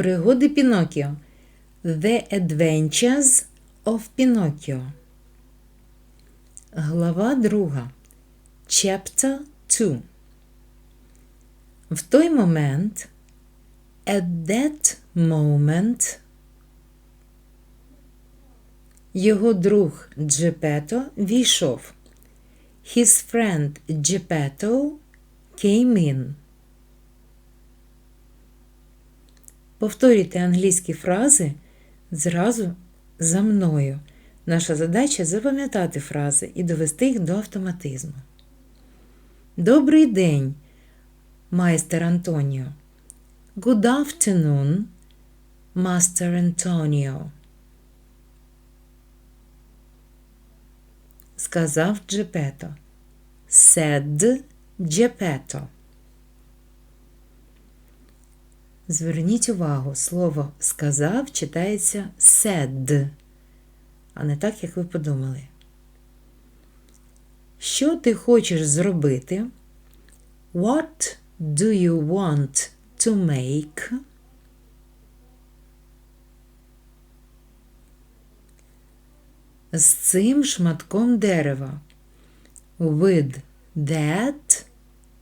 Пригоди Пінокіо. The Adventures of Pinocchio. Глава 2. Chapter 2. В той момент, at that moment, його друг Джепето війшов. His friend Geppetto came in. Повторюйте англійські фрази зразу за мною. Наша задача запам'ятати фрази і довести їх до автоматизму. Добрий день, майстер Антоніо. Good afternoon, Master Antonio. Сказав Джепето. Said Джепето. Зверніть увагу, слово сказав читається said, а не так, як ви подумали. Що ти хочеш зробити? What do you want to make? З цим шматком дерева. With that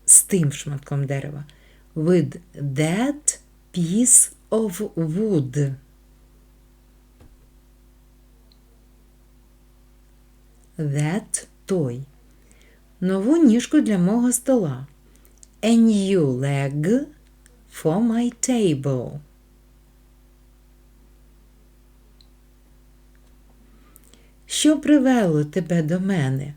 з тим шматком дерева. With that piece of wood. That той. Нову ніжку для мого стола. New leg for my table. Що привело тебе до мене?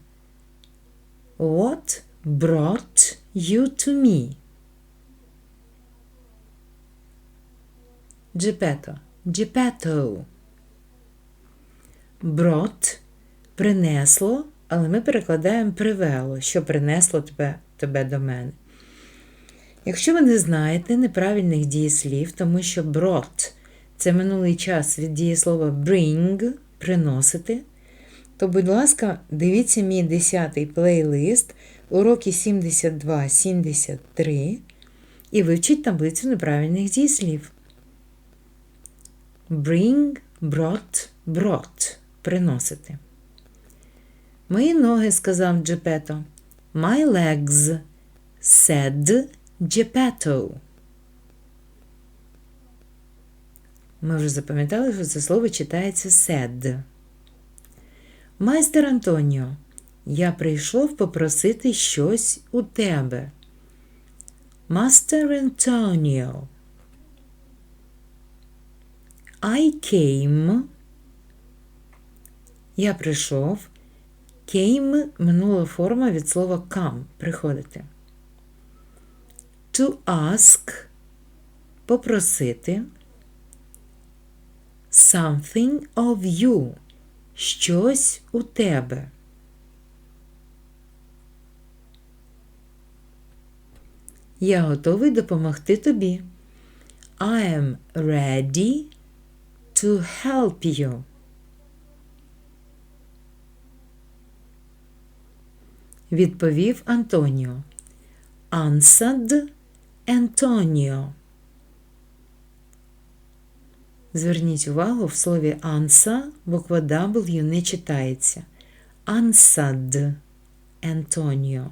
What brought you to me? Джепето. Джепето. Brought – принесло, але ми перекладаємо привело, що принесло тебе, тебе до мене. Якщо ви не знаєте неправильних дієслів, тому що brought – це минулий час від дієслова bring приносити, то, будь ласка, дивіться мій 10-й плейлист, уроки 72-73 і вивчіть таблицю неправильних дієслів. Bring, brought, brought приносити. Мої ноги, сказав Джепето. My legs, said Geppetto. Ми вже запам'ятали, що це слово читається said. Майстер Антоніо, я прийшов попросити щось у тебе. Мастер Антоніо. I came. Я прийшов. Came минула форма від слова come приходити. To ask попросити. Something of you. Щось у тебе. Я готовий допомогти тобі. I am ready to help you. Відповів Антоніо. Answered Antonio. Зверніть увагу, в слові answer буква W не читається. Answered Antonio.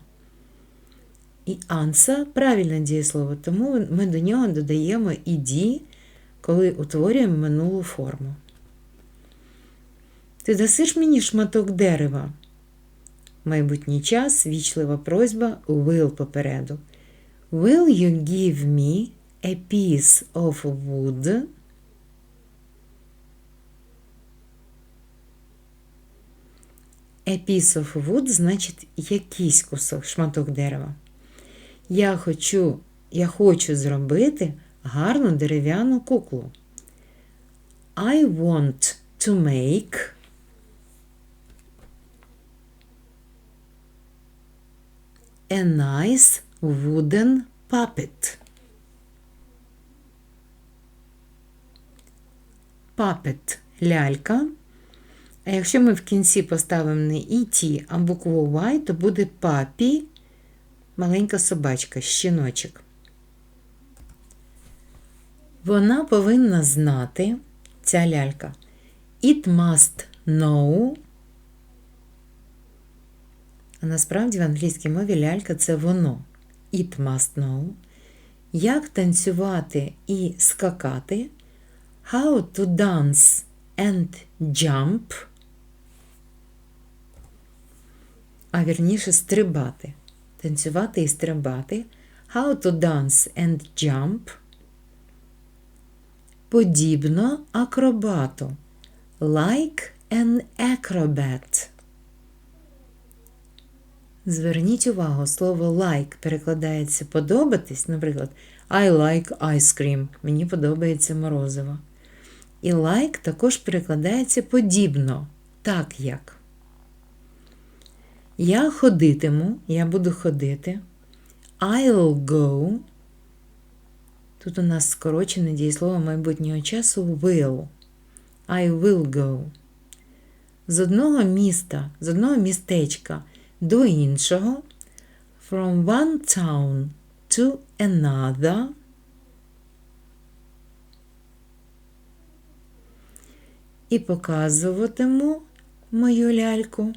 І answer правильне дієслово, тому ми до нього додаємо ed, коли утворюємо минулу форму. Ти дасиш мені шматок дерева? Майбутній час, вічлива просьба, will попереду. Will you give me a piece of wood? A piece of wood значить якийсь кусок, шматок дерева. Я хочу, я хочу зробити гарну дерев'яну куклу. I want to make a nice wooden puppet. Puppet – лялька. А якщо ми в кінці поставимо не «іті», а букву Y, то буде папі, маленька собачка, щіночок. Вона повинна знати, ця лялька. It must know. А насправді в англійській мові лялька це воно. It must know. Як танцювати і скакати. How to dance and jump. А вірніше стрибати. Танцювати і стрибати. How to dance and jump. Подібно акробату. Like an acrobat. Зверніть увагу, слово like перекладається подобатись, наприклад, I like ice cream. Мені подобається морозиво. І like також перекладається подібно, так як. Я ходитиму, я буду ходити. I'll go. Тут у нас скорочене дієслово майбутнього часу will. I will go. З одного міста, з одного містечка до іншого. From one town to another. І показуватиму мою ляльку.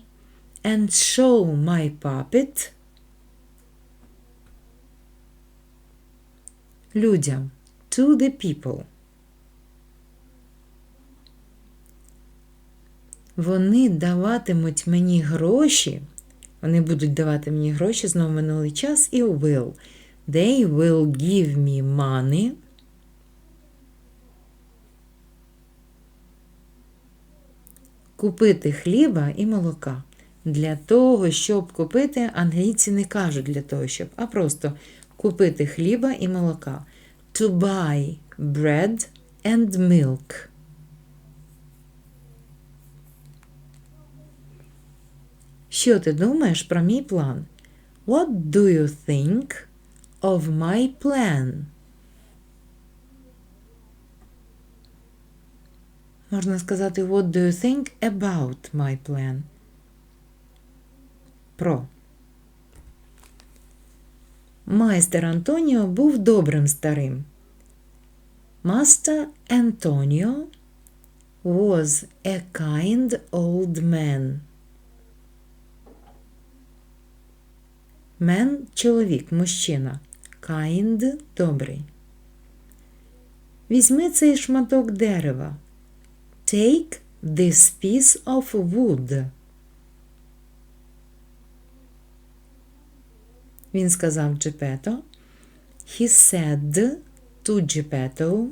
And show my puppet людям. To the people. Вони даватимуть мені гроші. Вони будуть давати мені гроші знову минулий час і will. They will give me money. Купити хліба і молока. Для того, щоб купити, англійці не кажуть для того, щоб, а просто купити хліба і молока. To buy bread and milk. Що ти думаєш про мій план? What do you think of my plan? Можна сказати What do you think about my plan? Про. Майстер Антоніо був добрим старим. Master Antonio was a kind old man. Man – чоловік, мужчина. Kind – добрий. Візьми цей шматок дерева. Take this piece of wood. Він сказав Джепето. He said to Geppetto.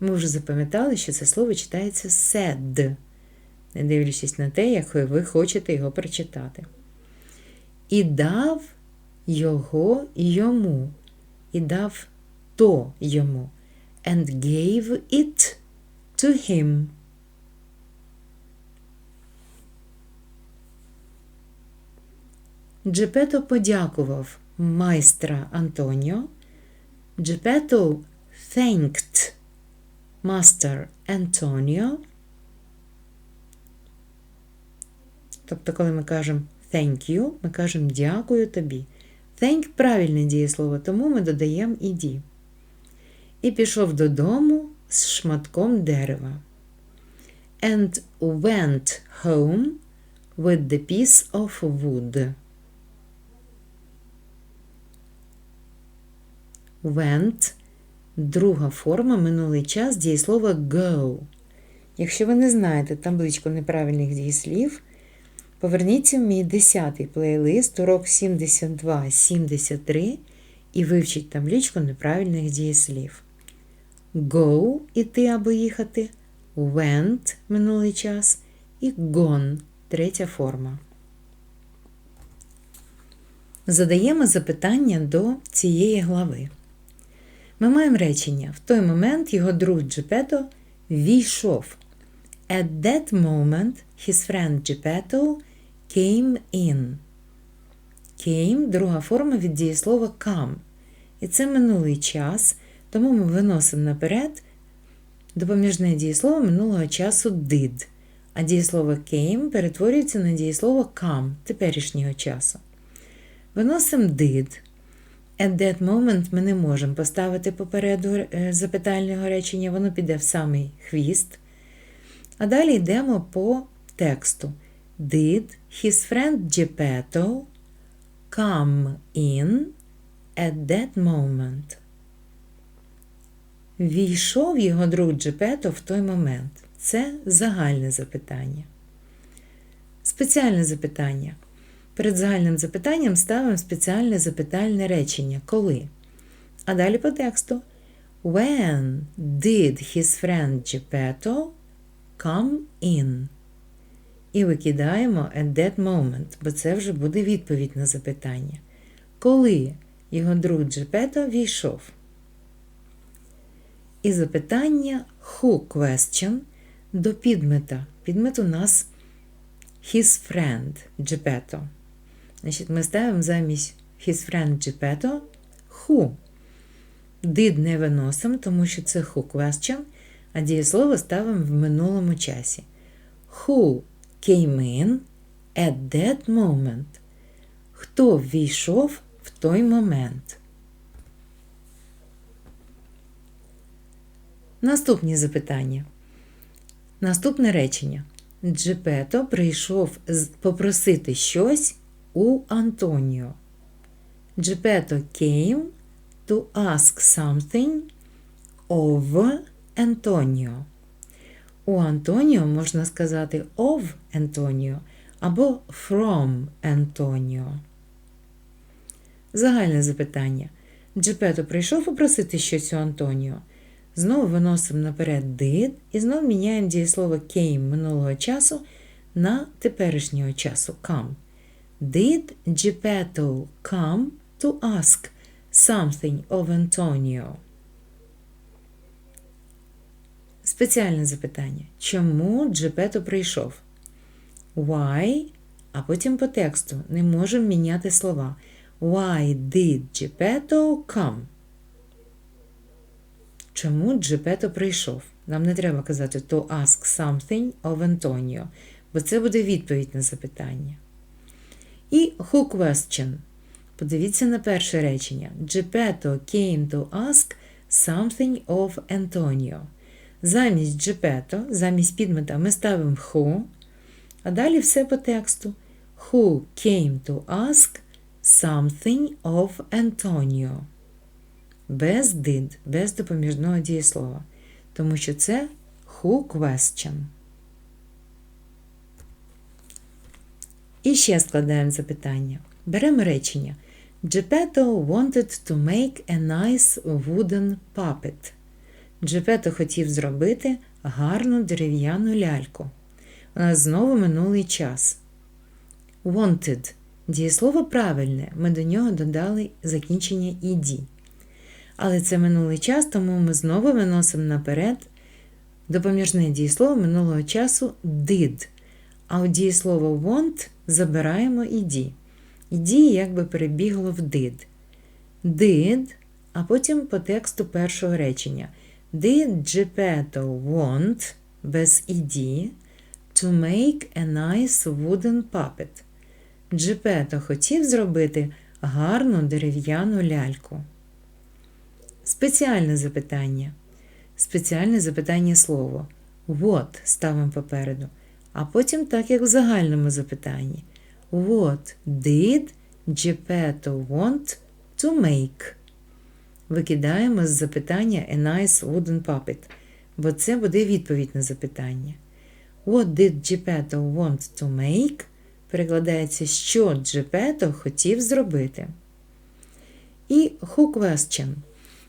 Ми вже запам'ятали, що це слово читається said, не дивлячись на те, як ви хочете його прочитати. І дав його йому, і дав то йому. And gave it to him. Джепето подякував майстра Антоніо. Джепето thanked Master Antonio. Тобто, коли ми кажемо thank you, ми кажемо дякую тобі. Thank правильне дієслово, тому ми додаємо іді. І пішов додому з шматком дерева. And went home with the piece of wood. Went друга форма минулий час дієслова go. Якщо ви не знаєте табличку неправильних дієслів, поверніться в мій 10-й плейлист, урок 72-73 і вивчіть табличку неправильних дієслів. Go іти або їхати, went минулий час і gone третя форма. Задаємо запитання до цієї глави. Ми маємо речення. В той момент його друг Джепето війшов. At that moment his friend Geppetto came in. Came друга форма від дієслова come. І це минулий час, тому ми виносимо наперед допоміжне дієслово минулого часу did. А дієслово came перетворюється на дієслово come теперішнього часу. Виносимо did. At that moment ми не можемо поставити попереду е, запитального речення, воно піде в самий хвіст. А далі йдемо по тексту. Did his friend Geppetto come in at that moment? Війшов його друг Джепето в той момент. Це загальне запитання. Спеціальне запитання. Перед загальним запитанням ставимо спеціальне запитальне речення коли. А далі по тексту. When did his friend Geppetto come in? І викидаємо at that moment, бо це вже буде відповідь на запитання. Коли його друг Джепето війшов? І запитання who question до підмета. Підмет у нас his friend Geppetto. Значить, ми ставимо замість his friend Geppetto who. Did не виносимо, тому що це who question, а дієслово ставимо в минулому часі. Who came in at that moment? Хто ввійшов в той момент? Наступні запитання. Наступне речення. Джепето прийшов попросити щось у Антоніо. Джепето came to ask something of Antonio. У Антоніо можна сказати of Antonio або from Antonio. Загальне запитання. Джепето прийшов попросити щось у Антоніо. Знову виносимо наперед did і знову міняємо дієслово came минулого часу на теперішнього часу come. Did Geppetto come to ask something of Antonio? Спеціальне запитання. Чому Джепето прийшов? Why? А потім по тексту не можемо міняти слова. Why did Geppetto come? Чому Джепето прийшов? Нам не треба казати to ask something of Antonio, бо це буде відповідь на запитання. І who question. Подивіться на перше речення. Geppetto came to ask something of Antonio. Замість Geppetto, замість підмета ми ставимо who, а далі все по тексту. Who came to ask something of Antonio без did, без допоміжного дієслова, тому що це who question. І ще складаємо запитання. Беремо речення. Geppetto wanted to make a nice wooden puppet. Джепето хотів зробити гарну дерев'яну ляльку. У нас знову минулий час. Wanted. Дієслово правильне, ми до нього додали закінчення «ed». Але це минулий час, тому ми знову виносимо наперед допоміжне дієслово минулого часу did. А у дієслово want забираємо «ed». «Ed» якби перебігло в did. Did, а потім по тексту першого речення. Did Geppetto want без «ed» to make a nice wooden puppet? Джепето хотів зробити гарну дерев'яну ляльку. Спеціальне запитання. Спеціальне запитання слово. What ставимо попереду. А потім так, як в загальному запитанні. What did Geppetto want to make? Викидаємо з запитання a nice wooden puppet, бо це буде відповідь на запитання. What did Geppetto want to make? Перекладається, що Джепето хотів зробити. І who question.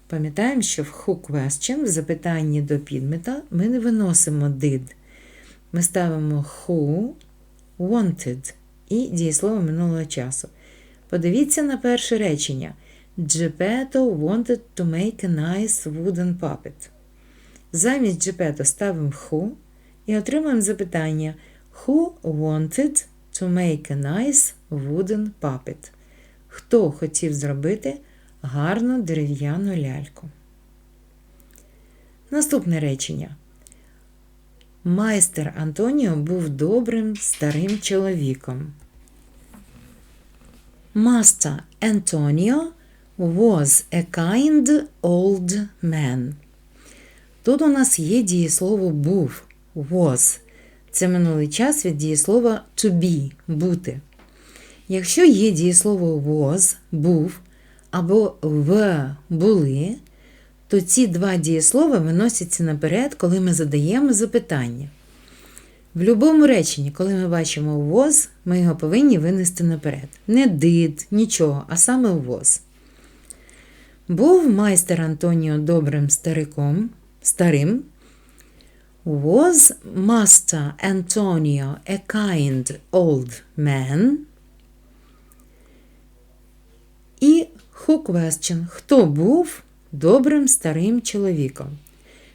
Пам'ятаємо, що в who question в запитанні до підмета ми не виносимо did. Ми ставимо who wanted і дієслово минулого часу. Подивіться на перше речення. Geppetto wanted to make a nice wooden puppet. Замість Geppetto ставимо who і отримаємо запитання Who wanted to make a nice wooden puppet? Хто хотів зробити гарну дерев'яну ляльку. Наступне речення. Майстер Антоніо був добрим старим чоловіком. Master Antonio was a kind old man. Тут у нас є дієслово був was. Це минулий час від дієслова to be бути. Якщо є дієслово was був або в були, то ці два дієслова виносяться наперед, коли ми задаємо запитання. В будь-якому реченні, коли ми бачимо was, ми його повинні винести наперед. Не did, нічого, а саме was. Був майстер Антоніо добрим стариком, старим. Was Master Antonio a kind old man? І who question. Хто був добрим старим чоловіком?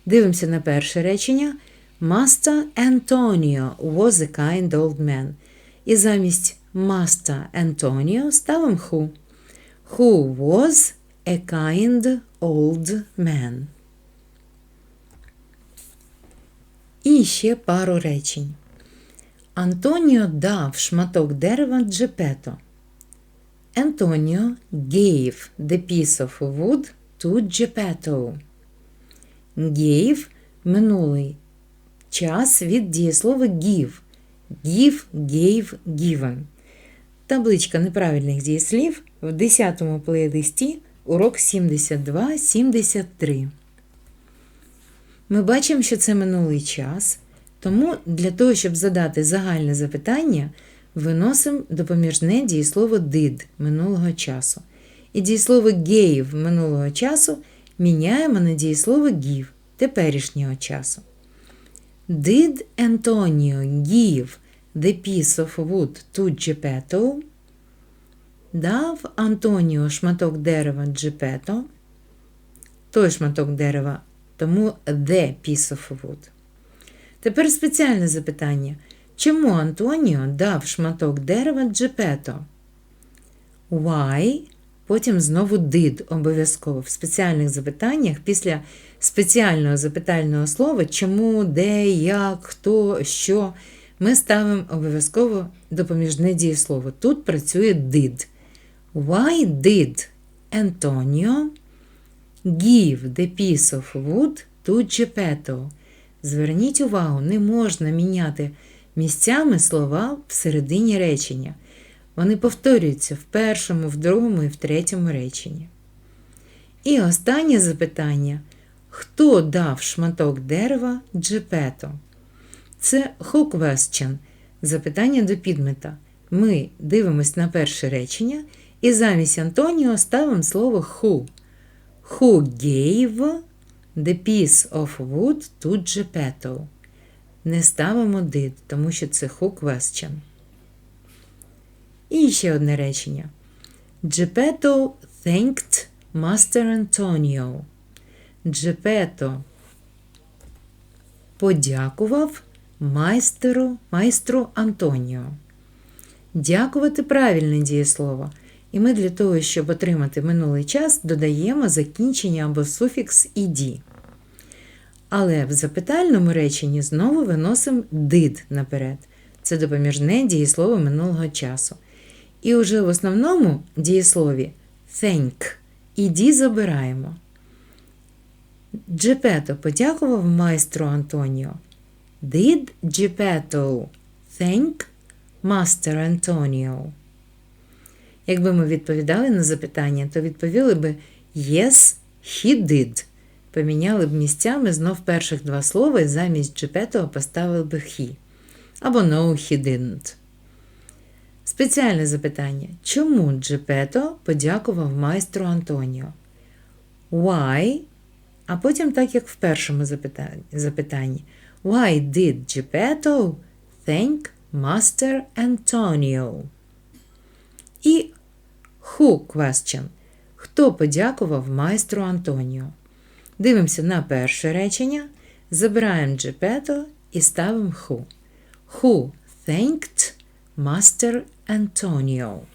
Дивимося на перше речення. Master Antonio was a kind old man. І замість Master Antonio ставимо who. Who was a kind old man. І ще пару речень. Антоніо дав шматок дерева Джепето. Antonio gave the piece of wood to Geppetto. Gave минулий час від дієслова give. Give, gave, given. Табличка неправильних дієслів в 10 му плейлисті урок 72-73. Ми бачимо, що це минулий час, тому для того, щоб задати загальне запитання, виносимо допоміжне дієслово did минулого часу. І дієслово gave минулого часу міняємо на дієслово give теперішнього часу. Did Antonio give the piece of wood to Geppetto? Дав Антоніо шматок дерева Джепето. Той шматок дерева, тому the piece of wood. Тепер спеціальне запитання. Чому Антоніо дав шматок дерева Джепето? Why? Потім знову did обов'язково в спеціальних запитаннях після спеціального запитального слова, чому, де, як, хто, що, ми ставимо обов'язково допоміжне дієслово. Тут працює did. Why did Antonio give the piece of wood to Geppetto? Зверніть увагу, не можна міняти місцями слова всередині речення. Вони повторюються в першому, в другому і в третьому реченні. І останнє запитання: хто дав шматок дерева Джепето? Це who запитання до підмета. Ми дивимося на перше речення і замість Антоніо ставимо слово who. Who gave the piece of wood to Geppetto? Не ставимо did, тому що це who question. І ще одне речення. Geppetto thanked Master Antonio. Geppetto подякував майстеру, майстру Антоніо. Дякувати правильне дієслово. І ми для того, щоб отримати минулий час, додаємо закінчення або суфікс «ed». Але в запитальному реченні знову виносимо did наперед. Це допоміжне дієслово минулого часу. І уже в основному дієслові thank «ed» забираємо. Джепето подякував майстру Антоніо. Did Geppetto thank Master Antonio? Якби ми відповідали на запитання, то відповіли би Yes, he did. Поміняли б місцями знов перших два слова і замість Geppetto поставили б he. Або No, he didn't. Спеціальне запитання. Чому Джепето подякував майстру Антоніо? Why? А потім так, як в першому запитанні. Why did Geppetto thank Master Antonio? І who question. Хто подякував майстру Антоніо? Дивимося на перше речення. Забираємо Geppetto і ставимо who. Who thanked Master Antonio?